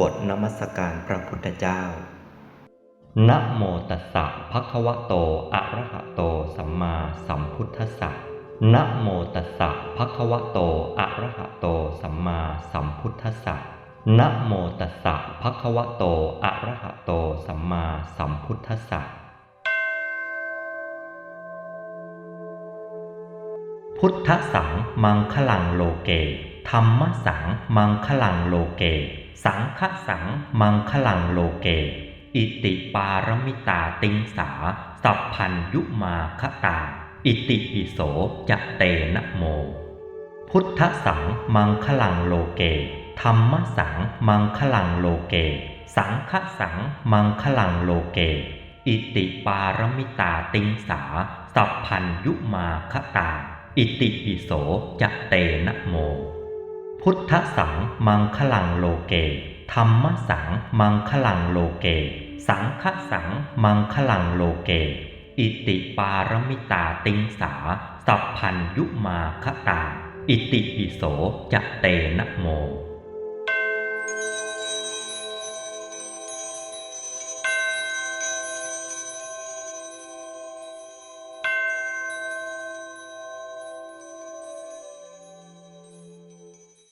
บทนมัสการพระพุทธเจ้า นะโมตัสสะภะคะวะโต อะระหะโต สัมมาสัมพุทธัสสะ นะโมตัสสะภะคะวะโต อะระหะโต สัมมาสัมพุทธัสสะ นะโมตัสสะภะคะวะโต อะระหะโต สัมมาสัมพุทธัสสะ พุทธสังมังคลังโลเก ธรรมสังมังคลังโลเก สังฆสังมังคลังโลเก อิติปารมิตาติงสา สัพพัญยุมาคตา อิติปิโสจะเตนะโม พุทธสังมังคลังโลเก ธรรมสังมังคลังโลเก สังฆสังมังคลังโลเก อิติปารมิตาติงสา สัพพัญยุมาคตา อิติปิโสจะเตนะโม พุทธสังมังคลังโลเก ธรรมสังมังคลังโลเก สังฆสังมังคลังโลเก อิติปารมิตาติงสา สัพพัญยุมาคตา อิติปิโสจะเตนะโม